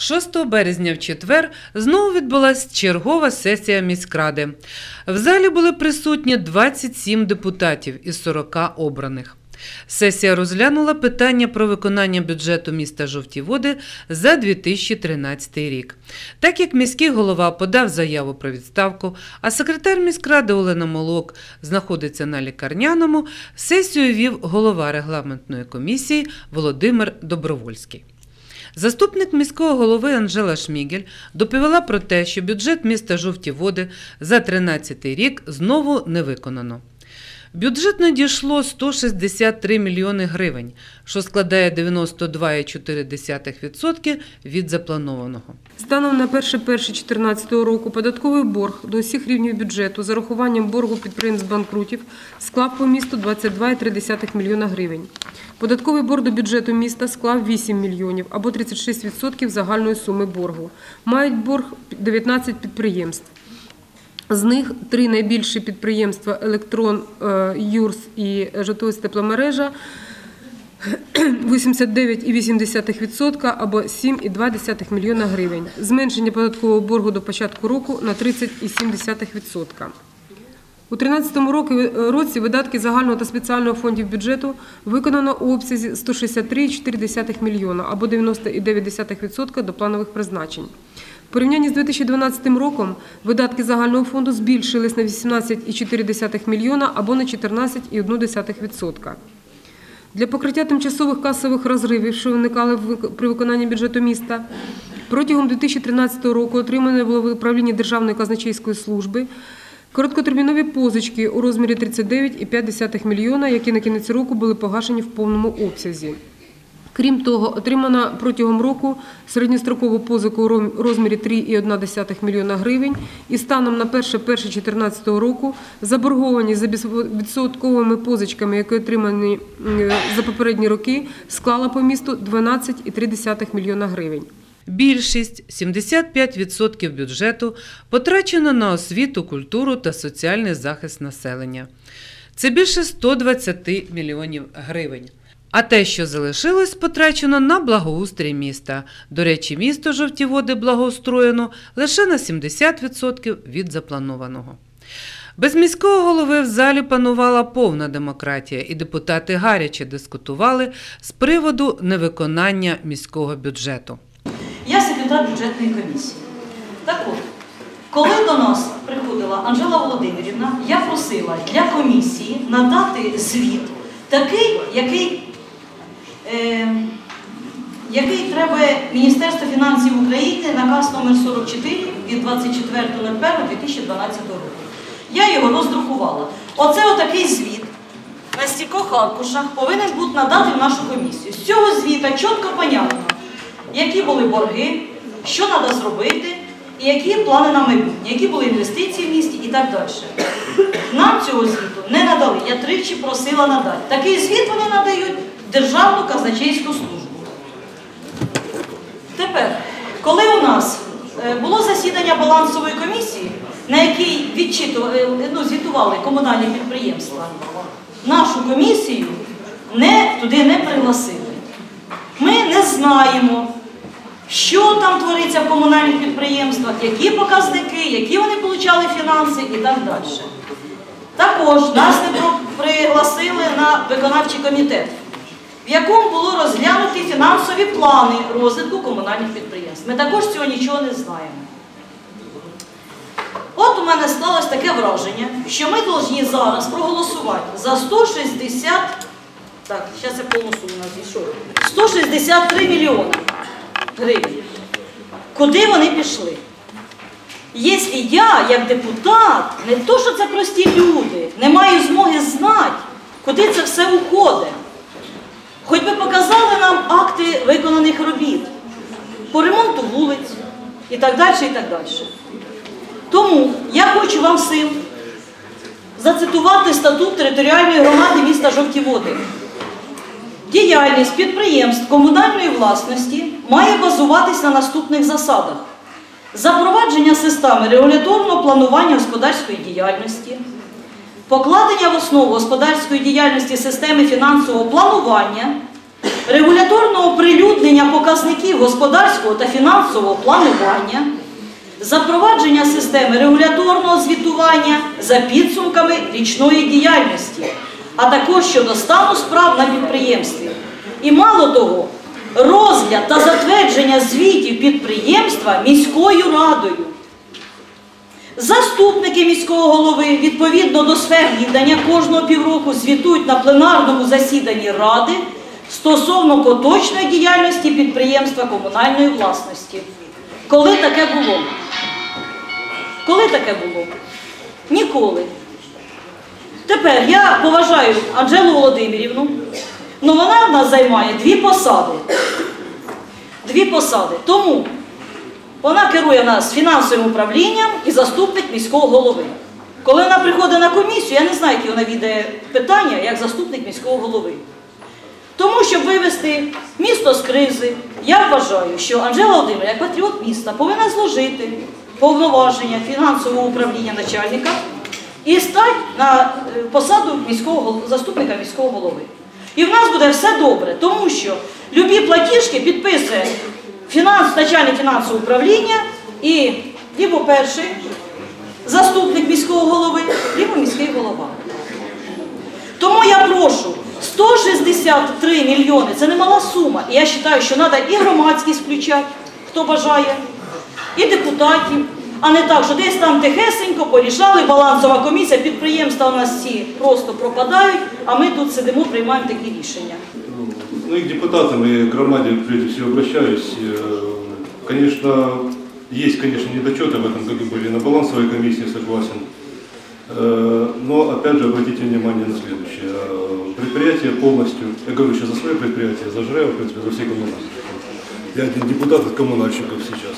6 березня в четвер знову відбулася чергова сесія міськради. В залі були присутні 27 депутатів із 40 обраних. Сесія розглянула питання про виконання бюджету міста Жовті Води за 2013 рік. Так як міський голова подав заяву про відставку, а секретар міськради Олена Молок знаходиться на лікарняному, сесію вів голова регламентної комісії Володимир Добровольський. Заступник міського голови Анжела Шмігель доповіла про те, що бюджет міста Жовті Води за 2013 рік знову не виконано. Бюджет надійшло 163 мільйони гривень, що складає 92,4% від запланованого. Станом на 1.1.2014 року податковий борг до усіх рівнів бюджету з урахуванням боргу підприємств банкрутів склав по місту 22,3 мільйона гривень. Податковий борг до бюджету міста склав 8 мільйонів або 36% загальної суми боргу. Мають борг 19 підприємств. З них три найбільші підприємства Електрон, е, Юрс і Житомирська тепломережа 89,8% або 7,2 мільйона гривень. Зменшення податкового боргу до початку року на 30,7%. У 2013 році видатки загального та спеціального фондів бюджету виконано у обсязі 163,4 мільйона або 90,9% до планових призначень. Порівнянні з 2012 роком видатки загального фонду збільшились на 18,4 мільйона або на 14,1%. Для покриття тимчасових касових розривів, що виникали при виконанні бюджету міста, протягом 2013 року отримане було в управлінні Державної казначейської служби короткотермінові позички у розмірі 39,5 мільйона, які на кінець року були погашені в повному обсязі. Крім того, отримана протягом року середньострокову позику у розмірі 3,1 мільйона гривень і станом на 1.1.2014 року заборгованість за відсотковими позичками, які отримані за попередні роки, склала по місту 12,3 мільйона гривень. Більшість 75% бюджету потрачено на освіту, культуру та соціальний захист населення. Це більше 120 мільйонів гривень. А те, що залишилось, потрачено на благоустрій міста. До речі, місто Жовті Води благоустроєно лише на 70% від запланованого. Без міського голови в залі панувала повна демократія, і депутати гаряче дискутували з приводу невиконання міського бюджету. Я секретар бюджетної комісії. Так от, коли до нас приходила Анжела Володимирівна, я просила для комісії надати звіт такий, який, який треба Міністерство фінансів України, наказ номер 44 від 24.01.2012 року. Я його роздрукувала. Оце отакий звіт на стількох аркушах повинен бути надати в нашу комісію. З цього звіта чітко понятно, які були борги, що треба зробити, і які плани на майбутнє, які були інвестиції в місті і так далі. Нам цього звіту не надали. Я тричі просила надати. Такий звіт вони надають Державну казначейську службу. Тепер, коли у нас е, було засідання балансової комісії, на якій відчитували, ну, звітували комунальні підприємства, нашу комісію не, туди не пригласили. Ми не знаємо, що там твориться в комунальних підприємствах, які показники, які вони отримали фінанси і так далі. Також нас не пригласили на виконавчий комітет, в якому було розглянуті фінансові плани розвитку комунальних підприємств. Ми також цього нічого не знаємо. От у мене склалось таке враження, що ми повинні зараз проголосувати за 160, так, зараз я повну суму назвішу, 163 мільйони гривень. Куди вони пішли? Якщо я, як депутат, не то, що це прості люди, не маю змоги знати, куди це все уходить. Хоч би показали нам акти виконаних робіт по ремонту вулиць і так далі, і так далі. Тому я хочу вам всім зацитувати статут територіальної громади міста Жовті Води. Діяльність підприємств комунальної власності має базуватись на наступних засадах: запровадження системи регуляторного планування господарської діяльності, покладення в основу господарської діяльності системи фінансового планування регуляторного оприлюднення показників господарського та фінансового планування, запровадження системи регуляторного звітування за підсумками річної діяльності, а також щодо стану справ на підприємстві. І мало того, розгляд та затвердження звітів підприємства міською радою. Заступники міського голови відповідно до сфер віддання кожного півроку звітують на пленарному засіданні ради стосовно поточної діяльності підприємства комунальної власності. Коли таке було? Коли таке було? Ніколи. Тепер я поважаю Анжелу Володимирівну, але вона в нас займає дві посади. Дві посади. Тому вона керує нас фінансовим управлінням і заступник міського голови. Коли вона приходить на комісію, я не знаю, які вона відає питання як заступник міського голови. Тому, щоб вивести місто з кризи, я вважаю, що Анжела Володимирівна, як патріот міста, повинна зложити повноваження фінансового управління начальника і стати на е, посаду міського заступника міського голови. І в нас буде все добре, тому що любі платіжки підписує фінанс, начальник фінансового управління і либо перший заступник міського голови, либо міський голова. Тому я прошу, 163 мільйони це немала сума. І я вважаю, що треба і громадськість включати, хто бажає, і депутатів, а не так, що десь там тихесенько порішали, балансова комісія, підприємства у нас всі просто пропадають, а ми тут сидимо, приймаємо такі рішення. Ну и к депутатам и к громаде прежде всего обращаюсь. Э, Конечно, есть, конечно, недочеты в этом году были на балансовой комиссии, согласен. Э, Но опять же обратите внимание на следующее. Э, Предприятие полностью, я говорю сейчас за свое предприятие, за ЖРЭО, в принципе, за все коммунальные. Я один депутат от коммунальщиков сейчас.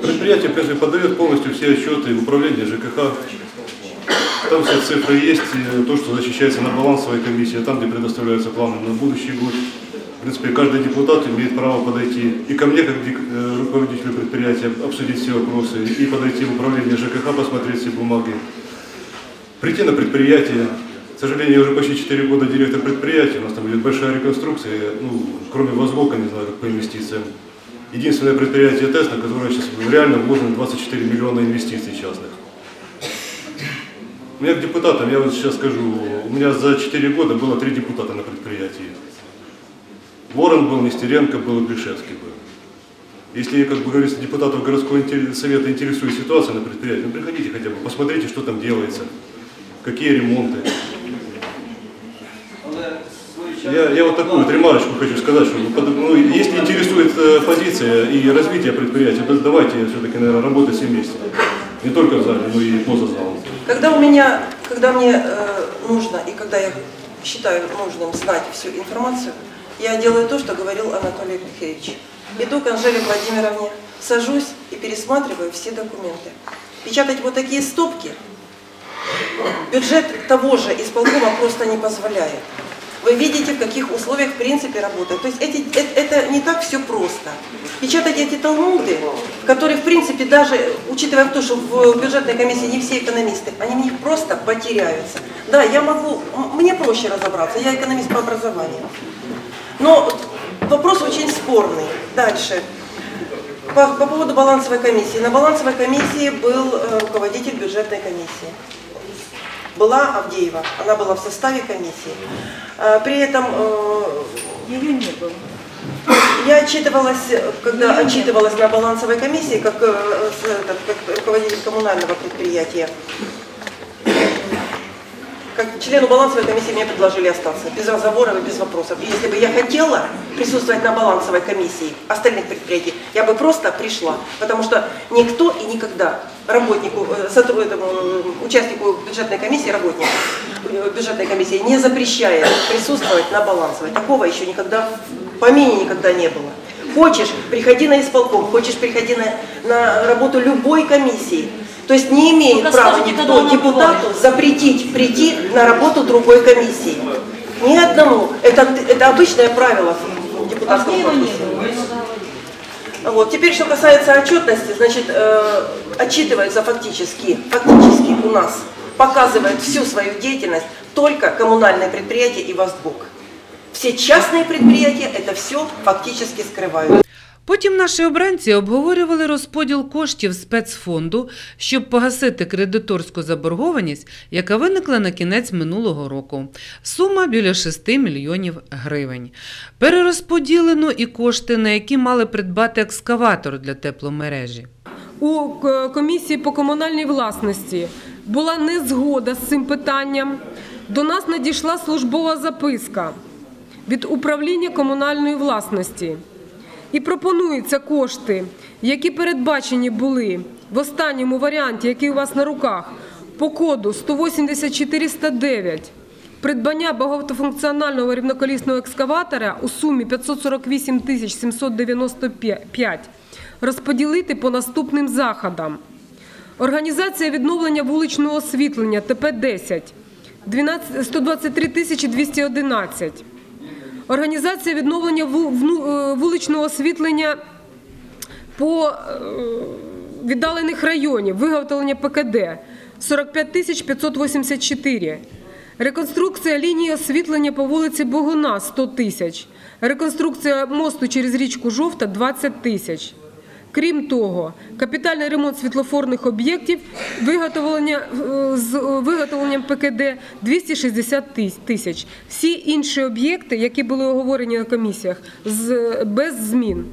Предприятие, в принципе, подает полностью все отчеты в управление ЖКХ, там все цифры есть, то, что защищается на балансовой комиссии, там, где предоставляются планы на будущий год. В принципе, каждый депутат имеет право подойти и ко мне, как э, руководителю предприятия, обсудить все вопросы, и подойти в управление ЖКХ, посмотреть все бумаги. Прийти на предприятие. К сожалению, я уже почти 4 года директор предприятия, у нас там идет большая реконструкция, ну, кроме Возвока, не знаю, как по инвестициям. Единственное предприятие тест, на которое сейчас реально вложено 24 миллиона инвестиций частных. У меня к депутатам, я вот сейчас скажу, у меня за 4 года было 3 депутата на предприятии. Ворон был, Нестеренко был и был. Если, как бы говорится, депутатов городского совета интересует ситуация на предприятии, ну приходите хотя бы, посмотрите, что там делается, какие ремонты. Я, я вот такую вот ремарочку хочу сказать, что ну, если интересует э, позиция и развитие предприятия, то давайте все-таки, наверное, работать все вместе. Не только в зале, но и поза залом. Когда у меня, когда мне э, нужно и когда я считаю нужным знать всю информацию, я делаю то, что говорил Анатолий Михайлович. Иду к Анжеле Владимировне, сажусь и пересматриваю все документы. Печатать вот такие стопки бюджет того же исполкома просто не позволяет. Вы видите, в каких условиях в принципе работает. То есть эти, э- это не так все просто. Печатать эти талмуды, которые в принципе даже, учитывая то, что в бюджетной комиссии не все экономисты, они в них просто потеряются. Да, я могу, мне проще разобраться, я экономист по образованию. Но вопрос очень спорный. Дальше. По, по поводу балансовой комиссии. На балансовой комиссии был э, руководитель бюджетной комиссии. Была Авдеева, она была в составе комиссии. Э, При этом э, Її не було. я отчитывалась, когда отчитывалась на балансовой комиссии, как, э, как руководитель коммунального предприятия. Как члену балансовой комиссии мне предложили остаться, без разговоров и без вопросов. И если бы я хотела присутствовать на балансовой комиссии остальных предприятий, я бы просто пришла. Потому что никто и никогда работнику, э, сотру- этому, э, участнику бюджетной комиссии, работнику э, бюджетной комиссии не запрещает присутствовать на балансовой. Такого еще никогда, в помине никогда не было. Хочешь, приходи на исполком, хочешь, приходи на, на работу любой комиссии. То есть не имеет Только права никто депутату запретить прийти на работу другой комиссии. Ни одному. Это, это обычное правило в депутатском Авдеева не корпусе. Вот. Теперь, что касается отчетности, значит, э, отчитывается фактически, фактически у нас показывает всю свою деятельность только коммунальное предприятие и Востбук. все частные предприятия это все фактически скрывают. Потім наші обранці обговорювали розподіл коштів спецфонду, щоб погасити кредиторську заборгованість, яка виникла на кінець минулого року. Сума біля 6 мільйонів гривень. Перерозподілено і кошти, на які мали придбати екскаватор для тепломережі. У е, комісії по комунальній власності була незгода з цим питанням. До нас надійшла службова записка від управління комунальної власності. І пропонуються кошти, які передбачені були в останньому варіанті, який у вас на руках, по коду 180409 придбання багатофункціонального рівноколісного екскаватора у сумі 548 тисяч 795 розподілити по наступним заходам. Організація відновлення вуличного освітлення ТП-10 12 123 тисячі 211. Організація відновлення е, вуличного освітлення по е, віддалених районів, виготовлення ПКД 45 тисяч 584. Реконструкція лінії освітлення по вулиці Богуна 100 тисяч. Реконструкція мосту через річку Жовта 20 тисяч. Крім того, капітальний ремонт світлофорних об'єктів, виготовлення е, з е, виготовленням ПКД 260 тис- тисяч. Всі інші об'єкти, які були оговорені на комісіях, з, без змін.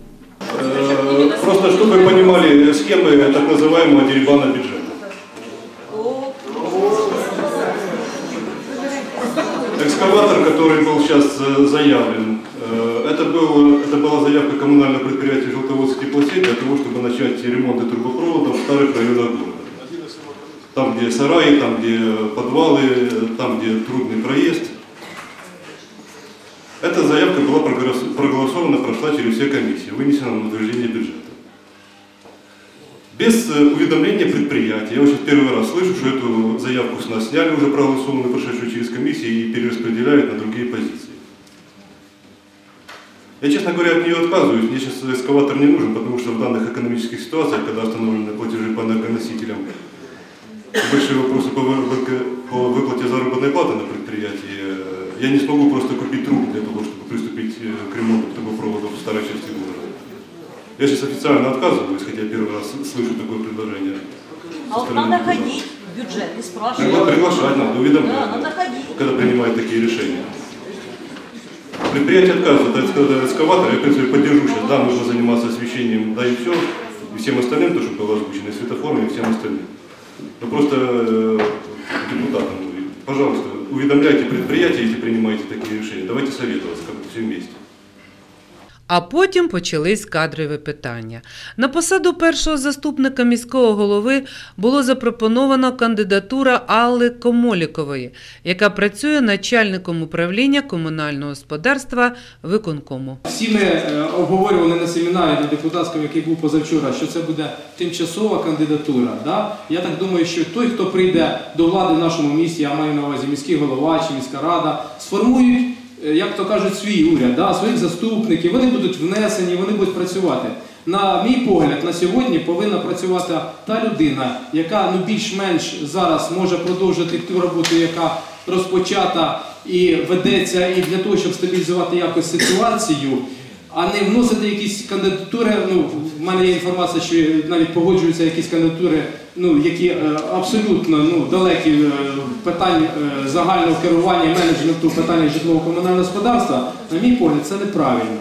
Э, Просто чтобы вы понимали схемы так называемого дерибана бюджета. Экскаватор, который был сейчас э, заявлен, э, это, был, это была заявка коммунального предприятия «Желтоводск теплосеть» для того, чтобы начать ремонты трубопроводов в старых районах города. Там, где сараи, там, где подвалы, там, где трудный проезд. Эта заявка была проголос- проголосована, прошла через все комиссии, вынесена на утверждение бюджета. Без э, уведомления предприятия, я сейчас первый раз слышу, что эту заявку с нас сняли, уже проголосованную, прошедшую через комиссии, и перераспределяют на другие позиции. Я, честно говоря, от нее отказываюсь. Мне сейчас эскаватор не нужен, потому что в данных экономических ситуациях, когда остановлены платежи по энергоносителям, большие вопросы по выплате заработной платы на предприятии, э, я не смогу просто купить трубы для того, чтобы приступить э, к ремонту трубопроводов в старой части города. Я сейчас официально отказываюсь, хотя первый раз слышу такое предложение. А вот надо ходить в бюджет и спрашивать. Пригла- Приглашать надо, уведомлять, Да, надо ходить. когда принимают такие решения. Предприятие отказывает от эскаватора, я, в принципе, поддержу сейчас, да, нужно заниматься освещением, да и все, и всем остальным, то, что было озвучено, и светофорами, и всем остальным. Но просто э, депутатам, пожалуйста, уведомляйте предприятия, если принимаете такие решения, давайте советоваться как-то все вместе. А потім почались кадрові питання. На посаду першого заступника міського голови було запропоновано кандидатура Алли Комолікової, яка працює начальником управління комунального господарства виконкому. Всі ми е, обговорювали на семінарі на депутатському, який був позавчора, що це буде тимчасова кандидатура. Да? Я так думаю, що той, хто прийде до влади в нашому місті, я маю на увазі міський голова чи міська рада, сформують, як то кажуть, свій уряд, да? своїх заступників, вони будуть внесені, вони будуть працювати. На мій погляд, на сьогодні повинна працювати та людина, яка ну більш-менш зараз може продовжити ту роботу, яка розпочата і ведеться, і для того, щоб стабілізувати якось ситуацію, а не вносити якісь кандидатури. Ну, в мене є інформація, що навіть погоджуються якісь кандидатури, ну які е, абсолютно ну далекі е, питань е, загального керування менеджменту питання житлово-комунального господарства. На мій погляд, це неправильно.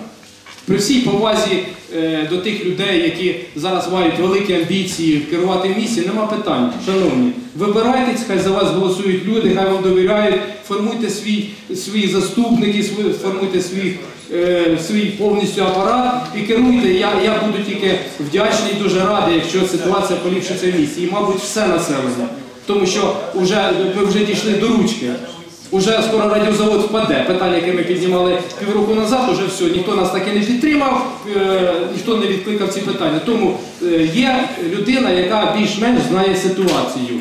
При всій повазі е, до тих людей, які зараз мають великі амбіції керувати місті, нема питань. Шановні, вибирайтесь, хай за вас голосують люди, хай вам довіряють, формуйте свій, свої заступники, свої, формуйте свій, е, свій повністю апарат і керуйте. Я, я буду тільки вдячний дуже радий, якщо ситуація поліпшиться в місті. І, мабуть, все населення. Тому що вже, ми вже дійшли до ручки. Уже скоро радіозавод впаде. Питання, яке ми піднімали півроку назад, уже все, ніхто нас так і не підтримав, е, ніхто не відкликав ці питання. Тому е, є людина, яка більш-менш знає ситуацію.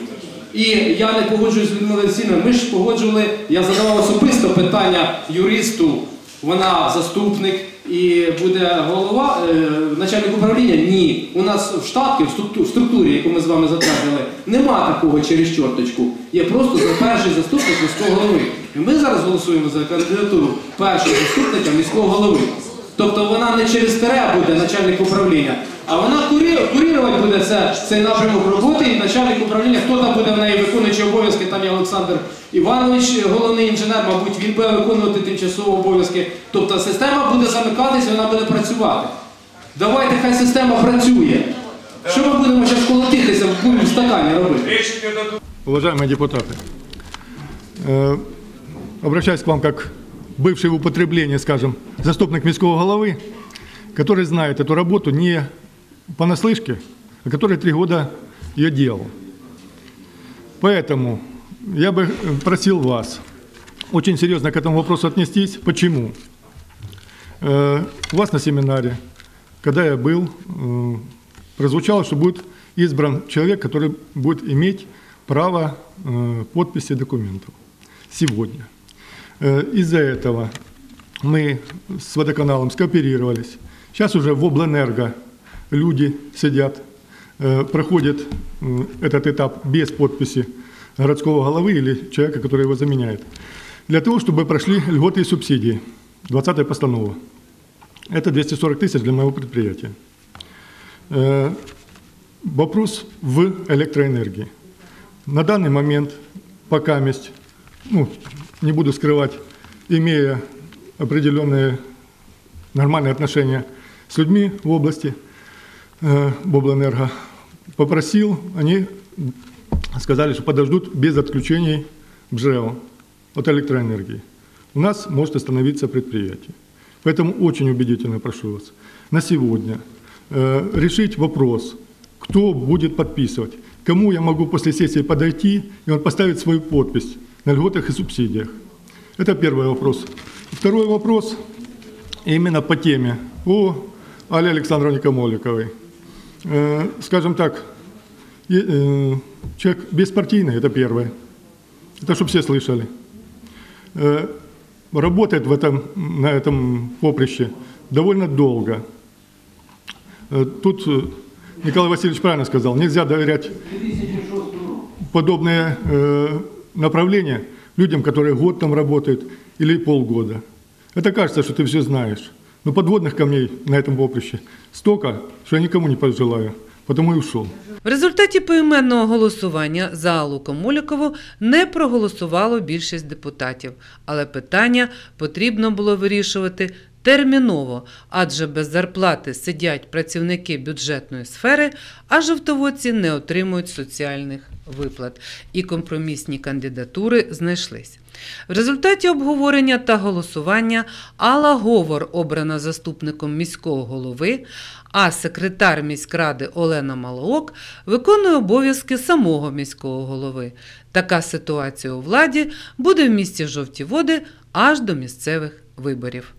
І я не погоджуюсь з Людмилою Олексійовною, Ми ж погоджували, я задавав особисто питання юристу, вона заступник, і буде голова, е, начальник управління? Ні. У нас в штаті, в структу- в структурі, яку ми з вами затвердили, нема такого через чорточку. Є просто за перший заступник міського голови. І ми зараз голосуємо за кандидатуру першого заступника міського голови. Тобто вона не через тере буде начальник управління, а вона курі- курірувати буде це, цей напрямок роботи і начальник управління, хто там буде в неї виконуючий обов'язки, там є Олександр Іванович, головний інженер, мабуть, він буде виконувати тимчасово обов'язки. Тобто система буде замикатись, вона буде працювати. Давайте хай система працює. Що ми будемо зараз колотитися в кулі в стакані робити? Уважаемые депутаты, э, обращаюсь к вам как бывший в употреблении, скажем, заступник міського головы, который знает эту работу не понаслышке, а который три года ее делал. Поэтому я бы просил вас очень серьезно к этому вопросу отнестись. Почему? Э, У вас на семинаре, когда я был, э, прозвучало, что будет избран человек, который будет иметь право э, подписи документов сегодня. Из-за этого мы с водоканалом скооперировались. Сейчас уже в Облэнерго люди сидят, э, проходят этот этап без подписи городского головы или человека, который его заменяет, для того, чтобы прошли льготы и субсидии. 20 постанова. Это 240 тысяч для моего предприятия. Э, Вопрос в электроэнергии. На данный момент, пока месть, ну, не буду скрывать, имея определенные нормальные отношения с людьми в области, э, в облэнерго, попросил, они сказали, что подождут без отключений БЖЭО от электроэнергии. У нас может остановиться предприятие. Поэтому очень убедительно прошу вас на сегодня э, решить вопрос, кто будет подписывать, кому я могу после сессии подойти, и он поставит свою подпись на льготах и субсидиях. Это первый вопрос. Второй вопрос именно по теме о Али Александровне Камоликовой. Э, скажем так, э, человек беспартийный, это первое. Это чтобы все слышали. Э, работает в этом, на этом поприще довольно долго. Тут Николай Васильевич правильно сказал, нельзя доверять подобные направления людям, которые год там работают или полгода. Это кажется, что ты все знаешь. Но подводных камней на этом поприще столько, что я никому не пожелаю. Потому и ушел. В результаті поіменного голосування за Аллу Комолікову не проголосувало більшість депутатів, але питання потрібно було вирішувати терміново, адже без зарплати сидять працівники бюджетної сфери, а жовтоводці не отримують соціальних виплат. І компромісні кандидатури знайшлись. В результаті обговорення та голосування Алла Говор обрана заступником міського голови, а секретар міськради Олена Малоок виконує обов'язки самого міського голови. Така ситуація у владі буде в місті Жовті Води аж до місцевих виборів.